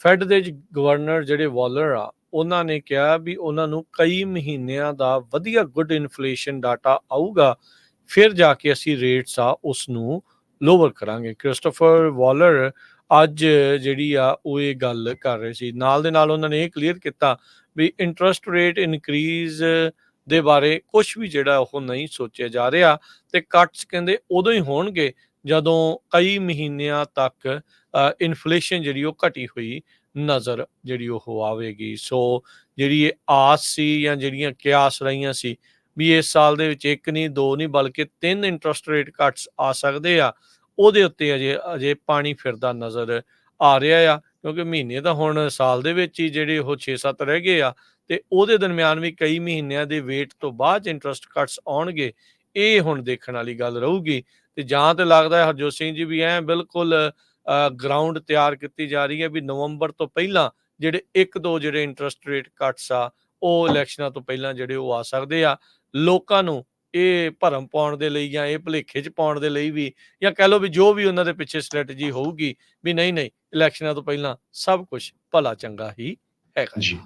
Fed ਦੇ governor ਜਿਹੜੇ ਵਾਲਰ ਆ, ਉਹਨਾਂ ਨੇ ਕਿਹਾ ਵੀ ਉਹਨਾਂ ਨੂੰ ਕਈ ਮਹੀਨਿਆਂ ਦਾ ਵਧੀਆ ਗੁੱਡ ਇਨਫਲੇਸ਼ਨ ਡਾਟਾ ਆਊਗਾ, ਫਿਰ ਜਾ ਕੇ ਅਸੀਂ ਰੇਟਸ ਆ ਉਸ ਨੂੰ ਲੋਵਰ ਕਰਾਂਗੇ। ਕ੍ਰਿਸਟੋਫਰ ਵਾਲਰ ਅੱਜ ਜਿਹੜੀ ਆ ਉਹ ਇਹ ਗੱਲ ਕਰ ਰਹੇ ਸੀ। ਨਾਲ ਦੇ ਨਾਲ ਉਹਨਾਂ ਨੇ ਇਹ ਕਲੀਅਰ ਕੀਤਾ ਵੀ ਇੰਟਰਸਟ ਰੇਟ ਇਨਕਰੀਜ਼ ਦੇ ਬਾਰੇ ਕੁਝ ਵੀ ਜਿਹੜਾ ਉਹ ਨਹੀਂ ਸੋਚਿਆ ਜਾ ਰਿਹਾ ਤੇ ਕੱਟਸ ਕਹਿੰਦੇ ਉਦੋਂ ਹੀ ਹੋਣਗੇ। ਜਦੋਂ ਕਈ ਮਹੀਨਿਆਂ ਤੱਕ ਇਨਫਲੇਸ਼ਨ ਜਿਹੜੀ ਉਹ ਘਟੀ ਹੋਈ ਨਜ਼ਰ ਜਿਹੜੀ ਉਹ ਆਵੇਗੀ। ਸੋ ਜਿਹੜੀ ਇਹ ਆਸ ਸੀ ਜਾਂ ਜਿਹੜੀਆਂ ਕਿਆਸ ਰਹੀਆਂ ਸੀ ਵੀ ਇਸ ਸਾਲ ਦੇ ਵਿੱਚ ਇੱਕ ਨਹੀਂ, ਦੋ ਨਹੀਂ, ਬਲਕਿ ਤਿੰਨ ਇੰਟਰਸਟ ਰੇਟ ਕੱਟਸ ਆ ਸਕਦੇ ਆ, ਉਹਦੇ ਉੱਤੇ ਅਜੇ ਅਜੇ ਪਾਣੀ ਫਿਰਦਾ ਨਜ਼ਰ ਆ ਰਿਹਾ ਆ। ਕਿਉਂਕਿ ਮਹੀਨੇ ਤਾਂ ਹੁਣ ਸਾਲ ਦੇ ਵਿੱਚ ਹੀ ਜਿਹੜੇ ਉਹ 6-7 ਰਹਿ ਗਏ ਆ ਤੇ ਉਹਦੇ ਦਰਮਿਆਨ ਵੀ ਕਈ ਮਹੀਨਿਆਂ ਦੇ ਵੇਟ ਤੋਂ ਬਾਅਦ ਇੰਟਰਸਟ ਕੱਟਸ ਆਉਣਗੇ। ਇਹ ਹੁਣ ਦੇਖਣ ਵਾਲੀ ਗੱਲ ਰਹੂਗੀ। ਤੇ ਜਾਂ ਤੇ ਲੱਗਦਾ ਹੈ ਹਰਜੋਤ ਸਿੰਘ ਜੀ ਵੀ ਐ ਬਿਲਕੁਲ ਗਰਾਊਂਡ ਤਿਆਰ ਕੀਤੀ ਜਾ ਰਹੀ ਹੈ ਵੀ ਨਵੰਬਰ ਤੋਂ ਪਹਿਲਾਂ ਜਿਹੜੇ ਇੱਕ ਦੋ ਜਿਹੜੇ ਇੰਟਰਸਟ ਰੇਟ ਕੱਟਸ ਆ, ਉਹ ਇਲੈਕਸ਼ਨਾਂ ਤੋਂ ਪਹਿਲਾਂ ਜਿਹੜੇ ਉਹ ਆ ਸਕਦੇ ਆ। ਲੋਕਾਂ ਨੂੰ ਇਹ ਭਰਮ ਪਾਉਣ ਦੇ ਲਈ ਜਾਂ ਇਹ ਭੁਲੇਖੇ 'ਚ ਪਾਉਣ ਦੇ ਲਈ ਵੀ ਜਾਂ ਕਹਿ ਲਓ ਵੀ ਜੋ ਵੀ ਉਹਨਾਂ ਦੇ ਪਿੱਛੇ ਸਟ੍ਰੈਟਜੀ ਹੋਊਗੀ ਵੀ ਨਹੀਂ ਨਹੀਂ, ਇਲੈਕਸ਼ਨਾਂ ਤੋਂ ਪਹਿਲਾਂ ਸਭ ਕੁਝ ਭਲਾ ਚੰਗਾ ਹੀ ਹੈਗਾ। ਜੀ।